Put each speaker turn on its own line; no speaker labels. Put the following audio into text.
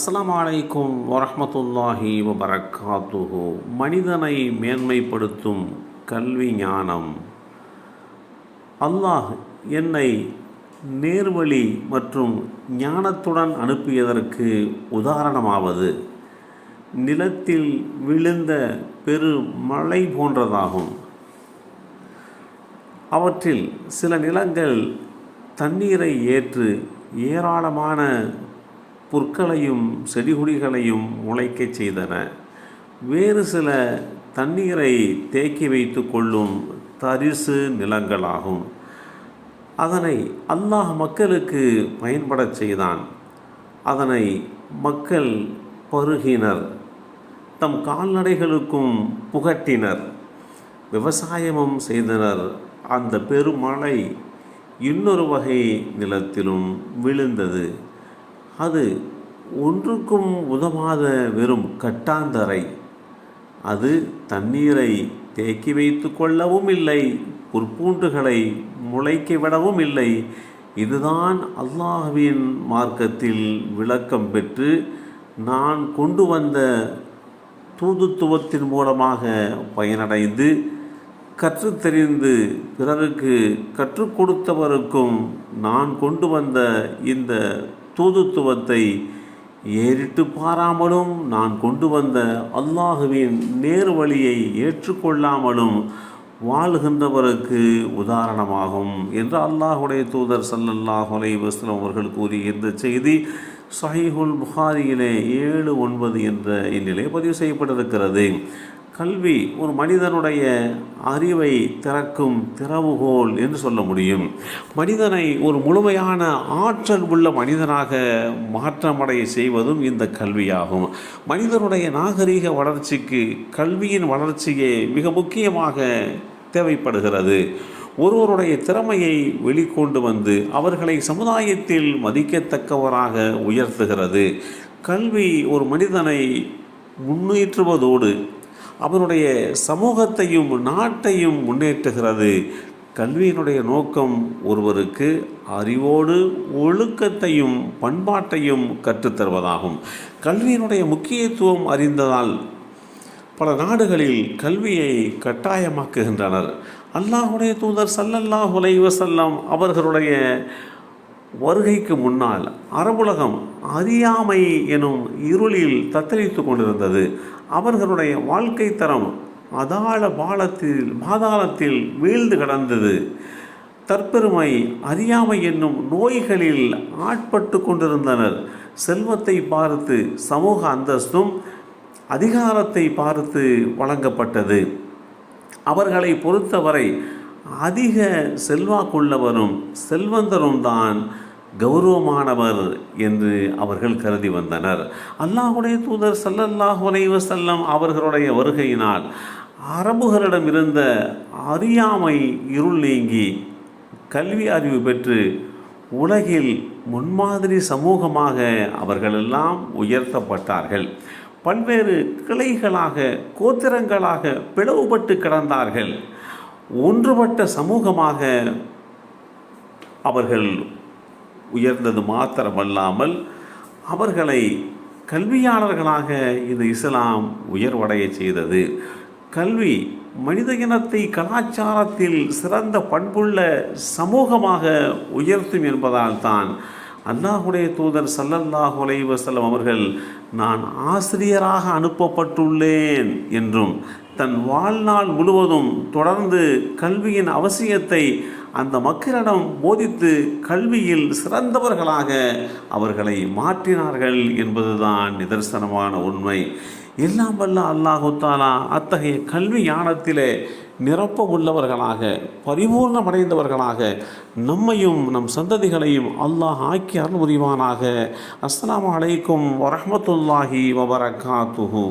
அஸ்லாம் வலைக்கும் வரமத்துல்லாஹி வபரகாத்துஹு மனிதனை மேன்மைப்படுத்தும் கல்வி ஞானம். அல்லாஹ் என்னை நேர்வழி மற்றும் ஞானத்துடன் அனுப்பியதற்கு உதாரணமாவது நிலத்தில் விழுந்த பெரு மழை போன்றதாகும். அவற்றில் சில நிலங்கள் தண்ணீரை ஏற்று ஏராளமான புற்களையும் செடிகொடிகளையும் முளைக்கச் செய்தன. வேறு சில தண்ணீரை தேக்கி வைத்து கொள்ளும் தரிசு நிலங்களாகும். அதனை அல்லாஹ் மக்களுக்கு பயன்படச் செய்தான். அதனை மக்கள் பருகினர். தம் கால்நடைகளுக்கும் புகட்டினர். விவசாயமும் செய்தனர். அந்த பெருமழை இன்னொரு வகை நிலத்திலும் விழுந்தது. அது ஒன்றுக்கும் உதவாத வெறும் கட்டாந்தரை. அது தண்ணீரை தேக்கி வைத்து கொள்ளவும் இல்லை புற்பூண்டுகளை முளைக்க விடவும் இல்லை. இதுதான் அல்லாஹ்வின் மார்க்கத்தில் விளக்கம் பெற்று நான் கொண்டு வந்த தூதுத்துவத்தின் மூலமாக பயனடைந்து கற்றுத் தெரிந்து பிறருக்கு கற்றுக் கொடுத்தவருக்கும் நான் கொண்டு வந்த இந்த தூதுத்துவத்தை ஏறிட்டு பாராமலும் நான் கொண்டு வந்த அல்லாஹுவின் நேர் வழியை ஏற்றுக்கொள்ளாமலும் வாழ்கின்றவருக்கு உதாரணமாகும் என்று அல்லாஹுடைய தூதர் சல்லல்லாஹ் அலைஹி வஸல்லம் அவர்கள் கூறிய இந்த செய்தி சஹிஹுல் புகாரியிலே ஏழு ஒன்பது என்ற இந்நிலை பதிவு செய்யப்பட்டிருக்கிறது. கல்வி ஒரு மனிதனுடைய அறிவை திறக்கும் திறவுகோல் என்று சொல்ல முடியும். மனிதனை ஒரு முழுமையான ஆற்றல் உள்ள மனிதனாக மாற்றமடைய செய்வதும் இந்த கல்வியாகும். மனிதனுடைய நாகரீக வளர்ச்சிக்கு கல்வியின் வளர்ச்சியே மிக முக்கியமாக தேவைப்படுகிறது. ஒருவருடைய திறமையை வெளிக்கொண்டு வந்து அவர்களை சமுதாயத்தில் மதிக்கத்தக்கவராக உயர்த்துகிறது. கல்வி ஒரு மனிதனை முன்னேற்றுவதோடு அவனுடைய சமூகத்தையும் நாட்டையும் முன்னேற்றுகிறது. கல்வியினுடைய நோக்கம் ஒருவருக்கு அறிவோடு ஒழுக்கத்தையும் பண்பாட்டையும் கற்றுத்தருவதாகும். கல்வியினுடைய முக்கியத்துவம் அறிந்ததால் பல நாடுகளில் கல்வியை கட்டாயமாக்குகின்றனர். அல்லாஹுடைய தூதர் சல்லல்லாஹ் வசல்லம் அவர்களுடைய வருகைக்கு முன்னால் அரபுலகம் அறியாமை எனும் இருளில் தத்தளித்து கொண்டிருந்தது. அவர்களுடைய வாழ்க்கை தரம் அதாள பாலத்தில் பாதாளத்தில் வீழ்ந்து கடந்தது. தற்பெருமை அறியாமை என்னும் நோய்களில் ஆட்பட்டு கொண்டிருந்தனர். செல்வத்தை பார்த்து சமூக அந்தஸ்தும் அதிகாரத்தை பார்த்து வழங்கப்பட்டது. அவர்களை பொறுத்தவரை அதிக செல்வாக்குள்ளவரும் செல்வந்தரும் தான் கௌரவமானவர் என்று அவர்கள் கருதி வந்தனர். அல்லாஹுடைய தூதர் சல்லல்லாஹ் செல்லம் அவர்களுடைய வருகையினால் அரபுகளிடம் இருந்த அறியாமை இருள் நீங்கி கல்வி அறிவு பெற்று உலகில் முன்மாதிரி சமூகமாக அவர்களெல்லாம் உயர்த்தப்பட்டார்கள். பல்வேறு கிளைகளாக கோத்திரங்களாக பிளவுபட்டு கிடந்தார்கள். ஒன்றுபட்ட சமூகமாக அவர்கள் உயர்ந்தது மாத்திரமல்லாமல் அவர்களை கல்வியாளர்களாக இந்த இஸ்லாம் உயர்வடைய செய்தது. கல்வி மனித இனத்தை கலாச்சாரத்தில் சிறந்த பண்புள்ள சமூகமாக உயர்த்தும் என்பதால் தான் அல்லாஹுடைய தூதர் சல்லல்லாஹ் அலைஹி அவர்கள் நான் ஆசிரியராக அனுப்பப்பட்டுள்ளேன் என்றும் தன் வாழ்நாள் முழுவதும் தொடர்ந்து கல்வியின் அவசியத்தை அந்த மக்களிடம் போதித்து கல்வியில் சிறந்தவர்களாக அவர்களை மாற்றினார்கள் என்பதுதான் நிதர்சனமான உண்மை. எல்லாம் வல்ல அல்லாஹுத்தாலா அத்தகைய கல்வி ஞானத்திலே நிரப்ப உள்ளவர்களாக பரிபூர்ணமடைந்தவர்களாக நம்மையும் நம் சந்ததிகளையும் அல்லாஹ் ஆக்கி அருள் புரிவானாக. அஸ்ஸலாமு அலைக்கும் வரமத்துல்லாஹி வபரகாத்துஹூ.